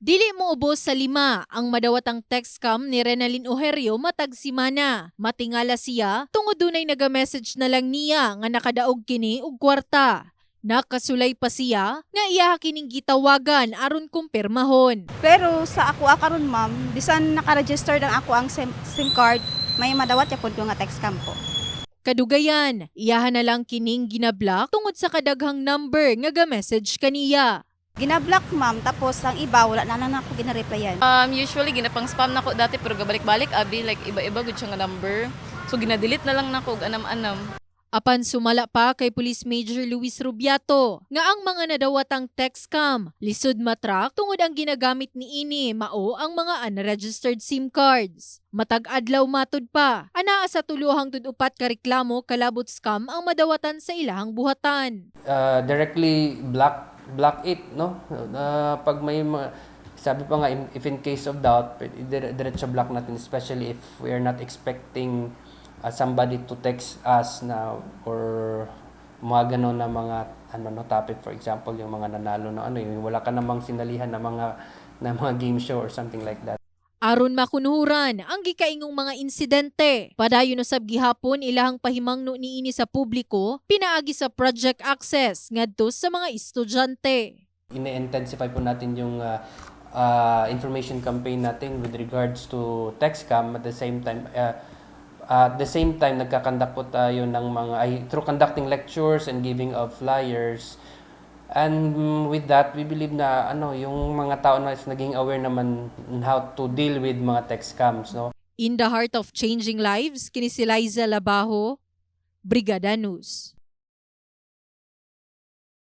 Dili mo ubos sa lima ang madawatang text scam ni Renalyn Ojerio matag simana. Matingala siya tungod dunay naga-message na lang niya nga nakadaog kini og kwarta. Nakasulay pa siya nga iya kining gitawagan aron kumpirmahon. Pero sa ako karon ma'am, bisan naka-register ang ako ang SIM, SIM card, may madawat yapon ko nga text scam po. Kadugayan, iyahan na lang kining ginablock tungod sa kadaghang number nga ga-message kaniya. Ginablock ma'am, tapos ang iba wala na na ako gina-replyan. Um, usually, ginapang spam na ko dati pero gabalik-balik, abi, like iba-iba gud siya nga number. So, ginadelete na lang na ko, anam-anam. Apan sumala pa kay Police Major Luis Rubiato nga ang mga nadawatang text scam lisod matrak tungod ang ginagamit ni ini mao ang mga unregistered SIM cards. Matag adlaw matud pa, anaa sa tuluhang tudupat ka reklamo kalabot scam ang madawatan sa ilahang buhatan. uh, directly block block it no? Uh, pag may mga sabi pa nga if in case of doubt diretso block natin especially if we are not expecting uh, somebody to text us na or mga ganon na mga ano no topic. For example yung mga nanalo na ano yung wala ka namang sinalihan na mga na mga game show or something like that Aron makunhuran ang gikaingong mga insidente. Padayon usab gihapon ilahang pahimangno niini sa publiko pinaagi sa Project Access ngadto sa mga estudyante. ine-intensify po natin yung uh, uh, information campaign natin with regards to text scam at the same time uh, at the same time nagkakandak po tayo ng mga ay through conducting lectures and giving of flyers and mm, with that we believe na ano yung mga tao na is naging aware naman on how to deal with mga text scams no In the heart of changing lives, kini si Liza Labajo, Brigada News.